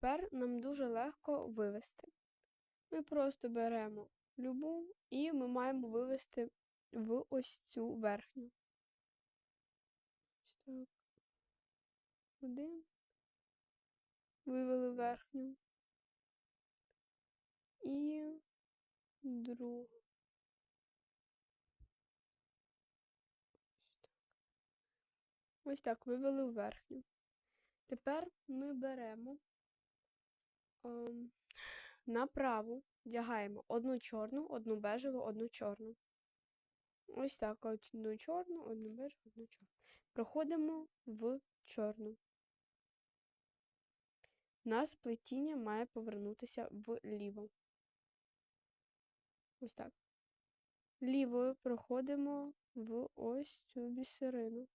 Тепер нам дуже легко вивести. Ми просто беремо любу і ми маємо вивести в ось цю верхню. Так. Один. Вивели верхню. І другу. Ось так вивели в верхню. Тепер ми беремо ем, направо вдягаємо одну чорну, одну бежеву, одну чорну. Ось так, одну чорну, одну бежеву, одну чорну. Проходимо в чорну. Нас плетіння має повернутися вліво. Ось так. Лівою проходимо в ось цю бісерину.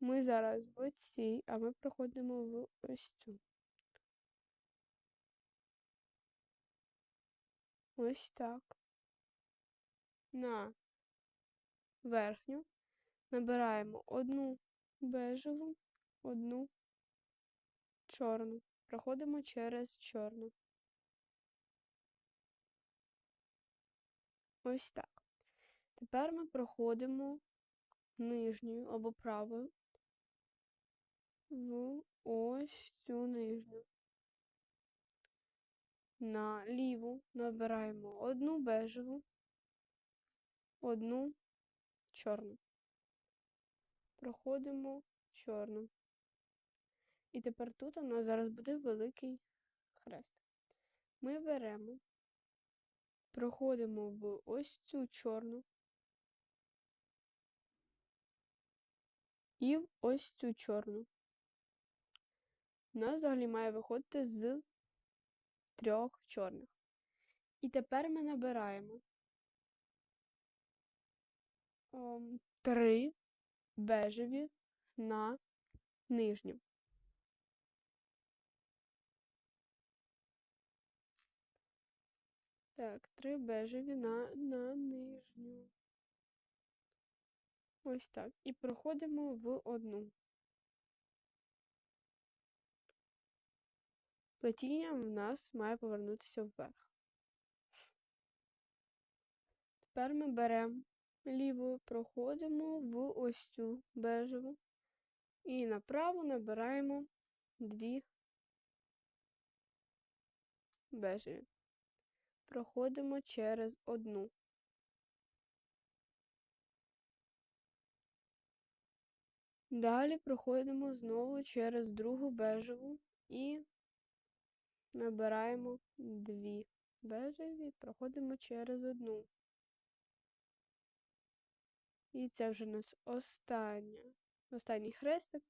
Ми зараз в цій, а ми проходимо в ось цю. Ось так. На верхню набираємо одну бежеву, одну чорну. Проходимо через чорну. Ось так. Тепер ми проходимо нижньою або правою в ось цю нижню. На ліву набираємо одну бежеву, одну чорну. Проходимо чорну. І тепер тут у нас зараз буде великий хрест. Ми беремо, проходимо в ось цю чорну і в ось цю чорну. У нас взагалі має виходити з трьох чорних. І тепер ми набираємо ем, три бежеві на нижню. Так, три бежеві на, на нижню. Ось так. І проходимо в одну. Плетіння в нас має повернутися вверх. Тепер ми беремо лівою, проходимо в ось цю бежеву. І направо набираємо дві бежеві. Проходимо через одну. Далі проходимо знову через другу бежеву і набираємо дві бежеві, проходимо через одну. І це вже у нас остання, останній хрестик.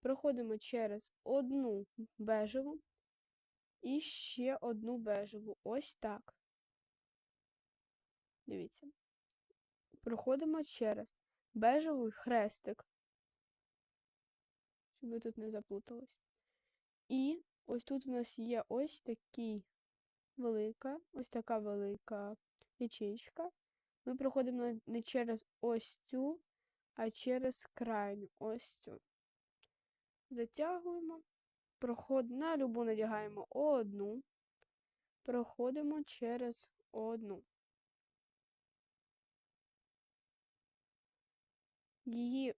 Проходимо через одну бежеву і ще одну бежеву. Ось так. Дивіться. Проходимо через бежевий хрестик, щоб ви тут не заплутались. І ось тут у нас є ось такий велика, ось така велика ячейка. Ми проходимо не через ось цю, а через крайню ось цю. Затягуємо, проход... на любу надягаємо одну, проходимо через одну. Її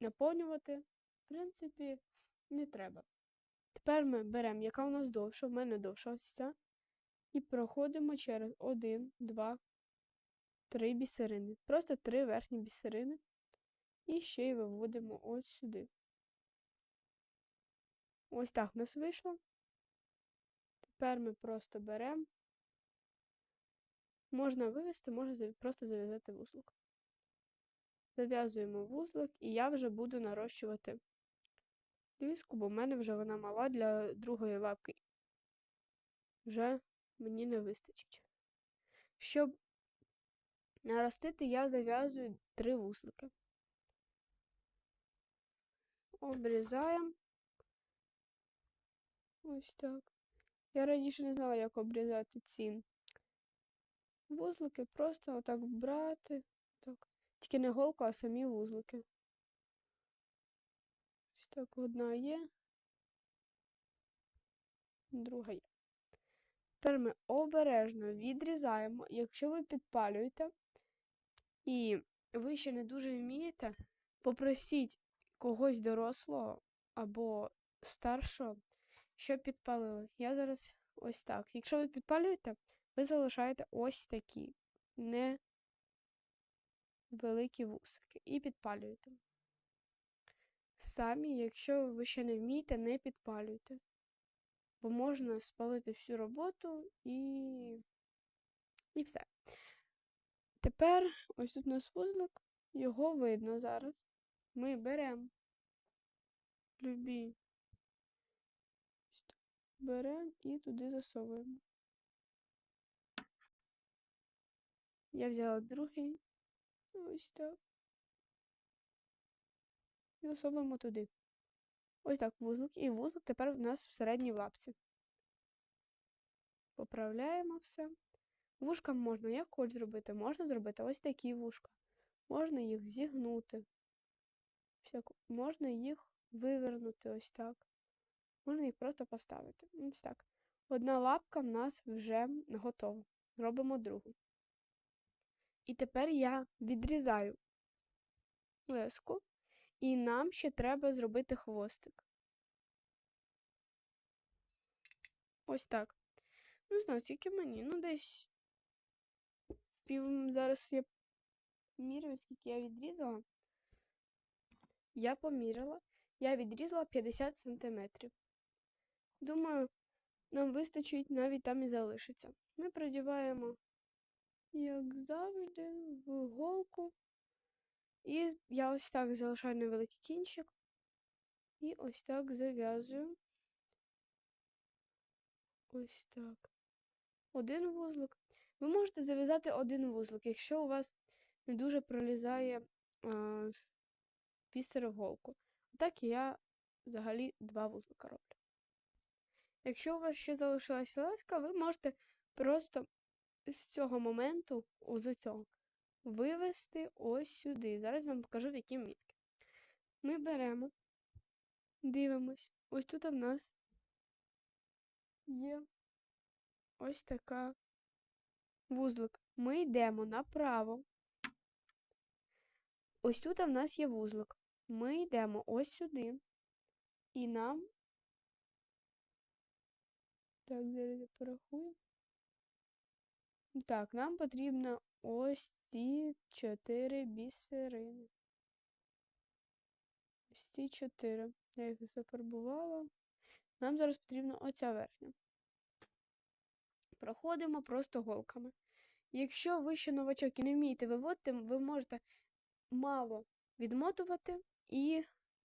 наповнювати, в принципі, не треба. Тепер ми беремо, яка у нас довша, в мене довша ось ця, і проходимо через один, два, три бісерини. Просто три верхні бісерини. І ще й виводимо ось сюди. Ось так у нас вийшло. Тепер ми просто беремо. Можна вивести, можна просто зав'язати вузлик. Зав'язуємо вузлик, і я вже буду нарощувати ліску, бо в мене вже вона мала для другої лапки. Вже мені не вистачить. Щоб наростити, я зав'язую три вузлики. Обрізаємо. Ось так. Я раніше не знала, як обрізати ці вузлики. Просто отак брати. Так. Тільки не голку, а самі вузлики. Так одна є. друга є. Тепер ми обережно відрізаємо. Якщо ви підпалюєте і ви ще не дуже вмієте, попросіть когось дорослого або старшого, щоб підпалили. Я зараз ось так. Якщо ви підпалюєте, ви залишаєте ось такі невеликі вусики і підпалюєте. Самі, якщо ви ще не вмієте, не підпалюйте. Бо можна спалити всю роботу і. і все. Тепер ось тут у нас вузлик, його видно зараз. Ми беремо любі. Беремо і туди засовуємо. Я взяла другий. Ось так. І засовуємо туди. Ось так вузлик. І вузлик тепер у нас в середній лапці. Поправляємо все. Вушка можна як хоч зробити. Можна зробити ось такі вушка. Можна їх зігнути. Всяко. Можна їх вивернути ось так. Можна їх просто поставити. Ось так. Одна лапка в нас вже готова. Робимо другу. І тепер я відрізаю леску, і нам ще треба зробити хвостик. Ось так. Ну, знаю, скільки мені. Ну, десь пів. Зараз я міряю, скільки я відрізала. Я поміряла. Я відрізала 50 сантиметрів. Думаю, нам вистачить, навіть там і залишиться. Ми продіваємо, як завжди, в голку. І я ось так залишаю невеликий кінчик. І ось так зав'язую. Ось так. Один вузлик. Ви можете зав'язати один вузлик, якщо у вас не дуже пролізає а, пісер в голку. Так я взагалі два вузлика роблю. Якщо у вас ще залишилася леска, ви можете просто з цього моменту, з цього, вивести ось сюди. Зараз вам покажу, в які мітки. Ми беремо, дивимось. Ось тут в нас є ось така вузлик. Ми йдемо направо. Ось тут в нас є вузлик. Ми йдемо ось сюди. І нам. Так, зараз я порахую. Так, нам потрібно ось ці чотири бісерини. Ось ці чотири. Я їх зафарбувала. Нам зараз потрібна оця верхня. Проходимо просто голками. Якщо ви ще новачок і не вмієте виводити, ви можете мало відмотувати і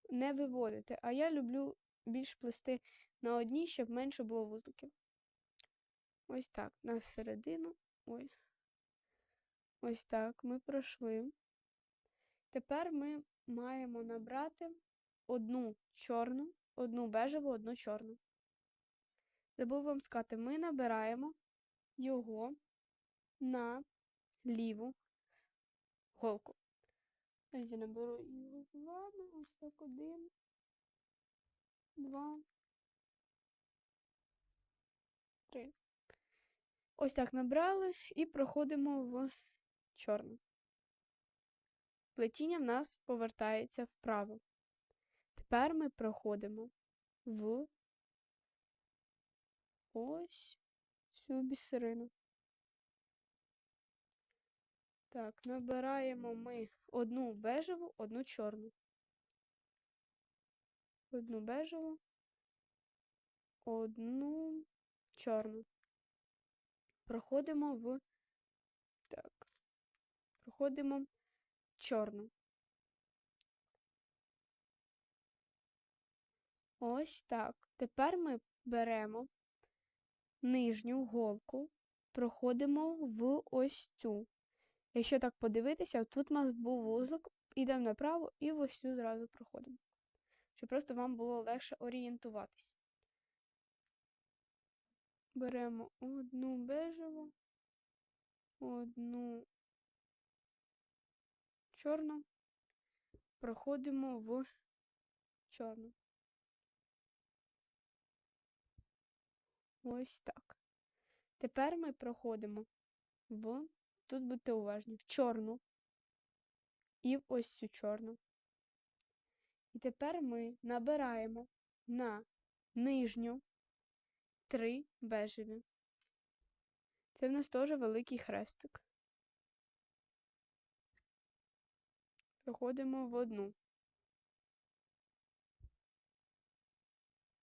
не виводити. А я люблю більш плести на одній, щоб менше було вузликів. Ось так, на середину. Ой. Ось так ми пройшли. Тепер ми маємо набрати одну чорну, одну бежеву, одну чорну. Забув вам сказати, ми набираємо його на ліву голку. Я наберу його з вами. Ось так один, два, три. Ось так набрали і проходимо в чорну. Плетіння в нас повертається вправо. Тепер ми проходимо в ось цю бісерину. Так, набираємо ми одну бежеву, одну чорну. Одну бежеву, одну чорну. Проходимо в. Проходимо чорну. Ось так. Тепер ми беремо нижню голку, проходимо в ось цю. Якщо так подивитися, тут у нас був вузлик, йдемо направо і в ось цю зразу проходимо. Щоб просто вам було легше орієнтуватись. Беремо одну бежеву, одну чорну, проходимо в чорну. Ось так. Тепер ми проходимо в, тут будьте уважні, в чорну і в ось цю чорну. І тепер ми набираємо на нижню три бежеві. Це в нас теж великий хрестик. Проходимо в одну.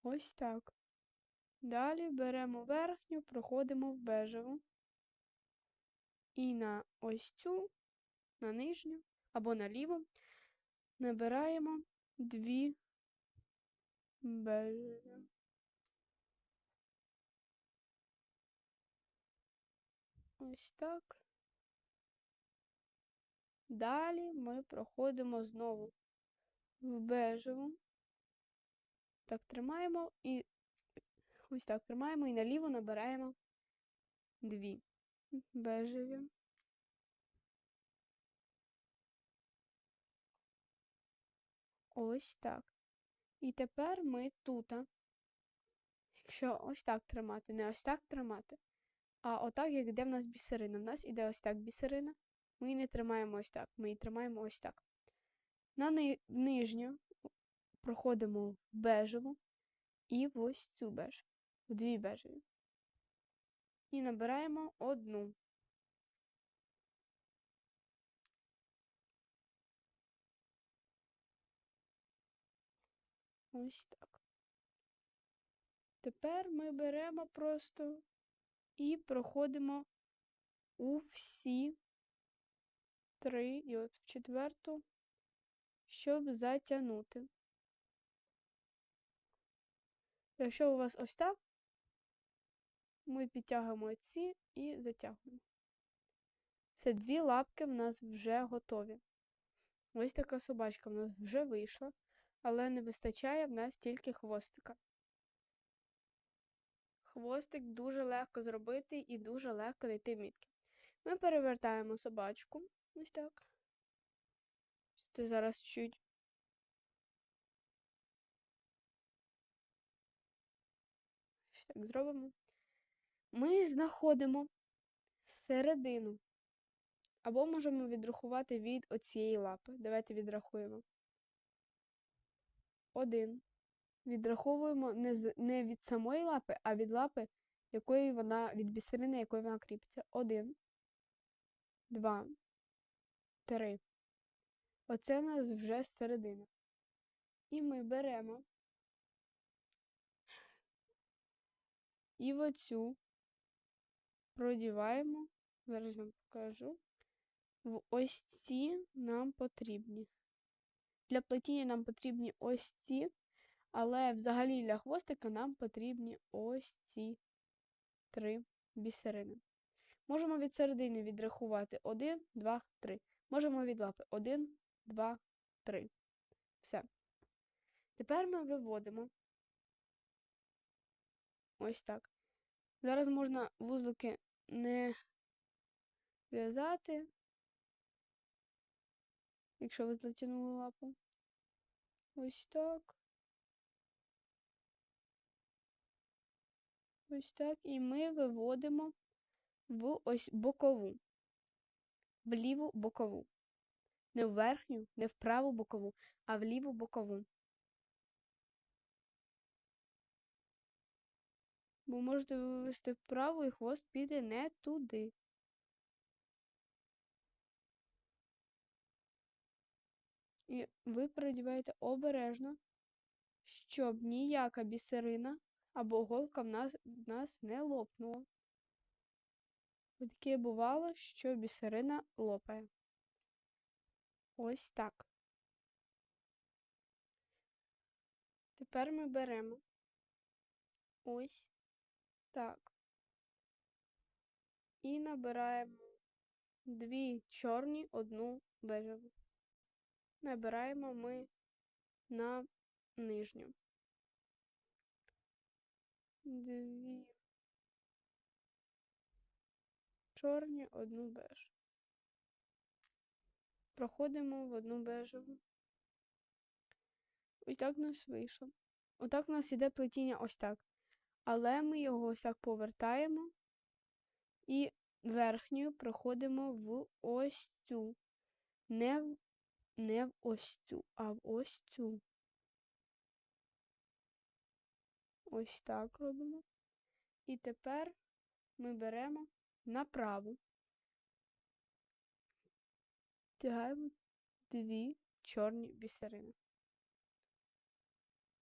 Ось так. Далі беремо верхню, проходимо в бежеву. І на ось цю, на нижню або на ліву набираємо дві бежеві. Ось так. Далі ми проходимо знову в бежеву. Так, тримаємо і ось так тримаємо і наліво набираємо дві бежеві. Ось так. І тепер ми тут, якщо ось так тримати, не ось так тримати, а отак, як йде в нас бісерина. В нас іде ось так бісерина. Ми її не тримаємо ось так. Ми її тримаємо ось так. На ни нижню проходимо бежеву і в ось цю бежеву. В дві бежеві. І набираємо одну. Ось так. Тепер ми беремо просто і проходимо у всі три і от в четверту, щоб затягнути. Якщо у вас ось так, ми підтягуємо ці і затягуємо. Це дві лапки в нас вже готові. Ось така собачка в нас вже вийшла, але не вистачає в нас тільки хвостика. Хвостик дуже легко зробити і дуже легко знайти мітки. Ми перевертаємо собачку. Ось так. Це зараз чуть. Ось так зробимо. Ми знаходимо середину. Або можемо відрахувати від оцієї лапи. Давайте відрахуємо. Один. Відраховуємо не не від самої лапи, а від лапи, якої вона, від бісерини, якої вона кріпиться. Один. Два. Три. Оце у нас вже середина. І ми беремо і в оцю продіваємо, зараз вам покажу. В ось ці нам потрібні. Для плетіння нам потрібні ось ці, але взагалі для хвостика нам потрібні ось ці три бісерини. Можемо від середини відрахувати 1, 2, 3. Можемо від лапи 1, 2, 3. Все. Тепер ми виводимо ось так. Зараз можна вузлики не в'язати, якщо ви затягнули лапу. Ось так. Ось так. І ми виводимо в ось бокову, в ліву бокову. Не в верхню, не в праву бокову, а в ліву бокову. Бо можете вивести вправо і хвост піде не туди. І ви передіваєте обережно, щоб ніяка бісерина або голка в нас, в нас не лопнула. Таке бувало, що бісерина лопає. Ось так. Тепер ми беремо ось так. І набираємо дві чорні, одну бежеву. Набираємо ми на нижню. Дві чорні, одну беж. Проходимо в одну бежеву. Ось так у нас вийшло. Отак у нас іде плетіння ось так. Але ми його ось так повертаємо і верхньою проходимо в ось цю. Не в, не в ось цю, а в ось цю. Ось так робимо. І тепер ми беремо направо. Тягаємо дві чорні бісерини.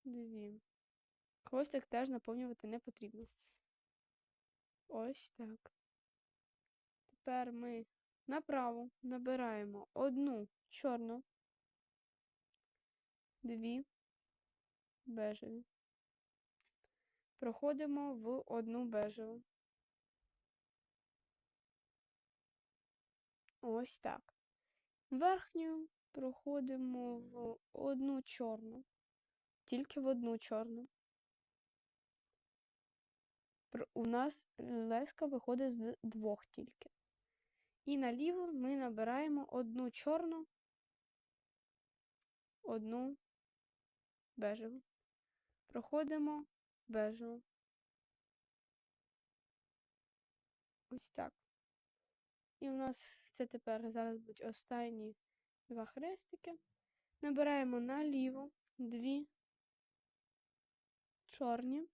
Дві. Хвостик теж наповнювати не потрібно. Ось так. Тепер ми направо набираємо одну чорну, дві бежеві. Проходимо в одну бежеву. Ось так. Верхню проходимо в одну чорну, тільки в одну чорну. У нас леска виходить з двох тільки. І наліво ми набираємо одну чорну, одну бежеву. Проходимо бежеву. Ось так. І у нас це тепер зараз будуть останні два хрестики. Набираємо наліво дві чорні,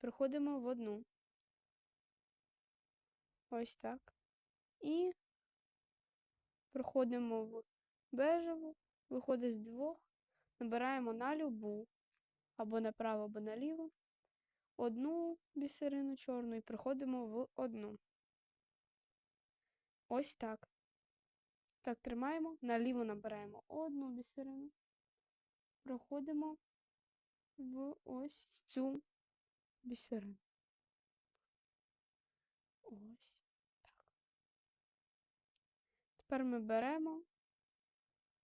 проходимо в одну. Ось так. І проходимо в бежеву, виходить з двох, набираємо на любу, або направо, або наліво, одну бісерину чорну і проходимо в одну. Ось так. Так, тримаємо, наліво набираємо одну бісерину, проходимо в ось цю бісерину. Ось так. Тепер ми беремо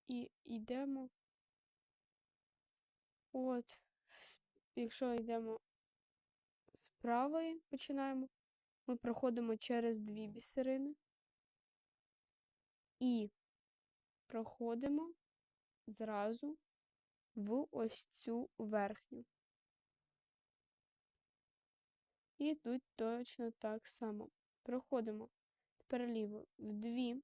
і йдемо. От, якщо йдемо з правої, починаємо, ми проходимо через дві бісерини і проходимо зразу в ось цю верхню. І тут точно так само. Проходимо тепер ліво в дві.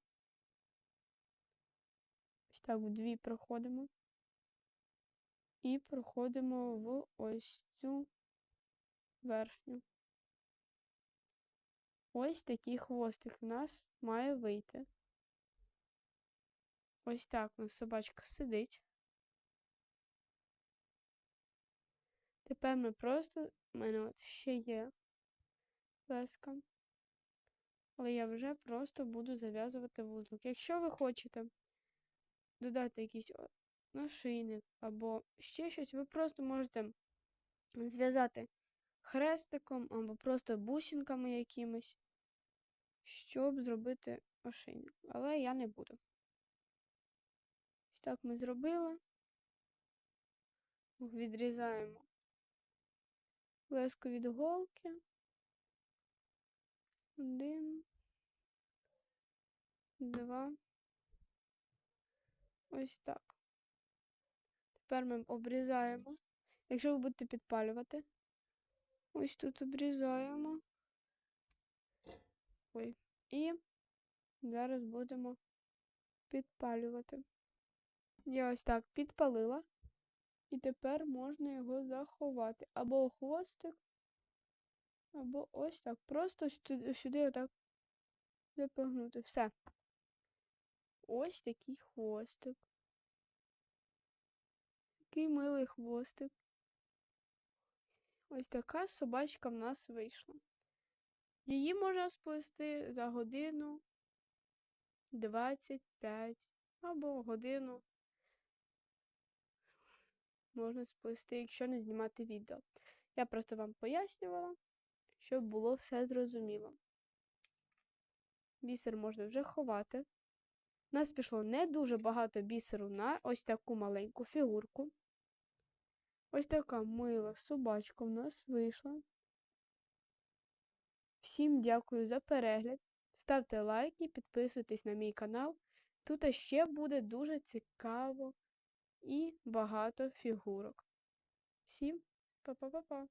Ось так, в дві проходимо. І проходимо в ось цю верхню. Ось такий хвостик в нас має вийти. Ось так у нас собачка сидить. Тепер ми просто, у мене от ще є леска. Але я вже просто буду зав'язувати вузлик. Якщо ви хочете додати якийсь нашийник або ще щось, ви просто можете зв'язати хрестиком або просто бусинками якимись, щоб зробити ошейник. Але я не буду. Так ми зробили. Відрізаємо леску від голки. Один. Два. Ось так. Тепер ми обрізаємо. Якщо ви будете підпалювати, ось тут обрізаємо. Ой. І зараз будемо підпалювати. Я ось так підпалила. І тепер можна його заховати. Або хвостик, або ось так. Просто сюди, сюди отак запихнути. Все. Ось такий хвостик. Такий милий хвостик. Ось така собачка в нас вийшла. Її можна сплести за годину 25 або годину можна сплести, якщо не знімати відео. Я просто вам пояснювала, щоб було все зрозуміло. Бісер можна вже ховати. У нас пішло не дуже багато бісеру на ось таку маленьку фігурку. Ось така мила собачка в нас вийшла. Всім дякую за перегляд. Ставте лайки, підписуйтесь на мій канал. Тут ще буде дуже цікаво і багато фігурок. Всім па-па-па-па!